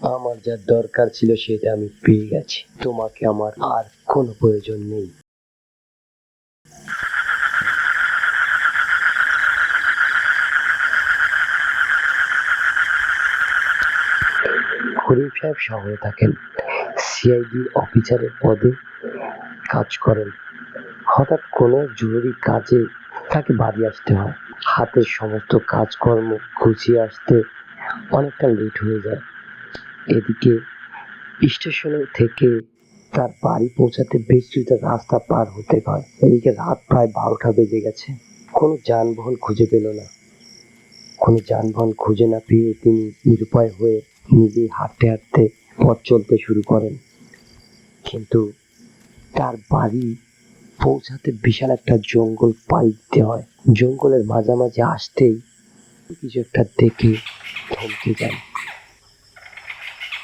আমার যা দরকার ছিল সেটা আমি পেয়ে গেছি। তোমাকে আমার আর কোনো প্রয়োজন নেই। করিম সাহেব শহরে থাকেন। সিআইডি অফিসারের পদে কাজ করেন। হঠাৎ কোনো জরুরি কাজে তাকে বাড়ি আসতে হয়। হাতের সমস্ত কাজকর্ম গুছিয়ে আসতে অনেকটা লেট হয়ে যায়। এদিকে স্টেশনে থেকে তার বাড়ি পৌঁছাতে বেশ কিছুটা রাস্তা পার হতে হয়। এদিকে রাত প্রায় বারোটা বেজে গেছে। কোনো যানবাহন খুঁজে পেল না। কোনো যানবাহন খুঁজে না পেয়ে তিনি নিরুপায় হয়ে নিজেই হাঁটতে হাঁটতে পথ চলতে শুরু করেন। কিন্তু তার বাড়ি পৌঁছাতে বিশাল একটা জঙ্গল পাড়ি দিতে হয়। জঙ্গলের মাঝামাঝি আসতেই কিছু একটা দেখে থমকে যায়।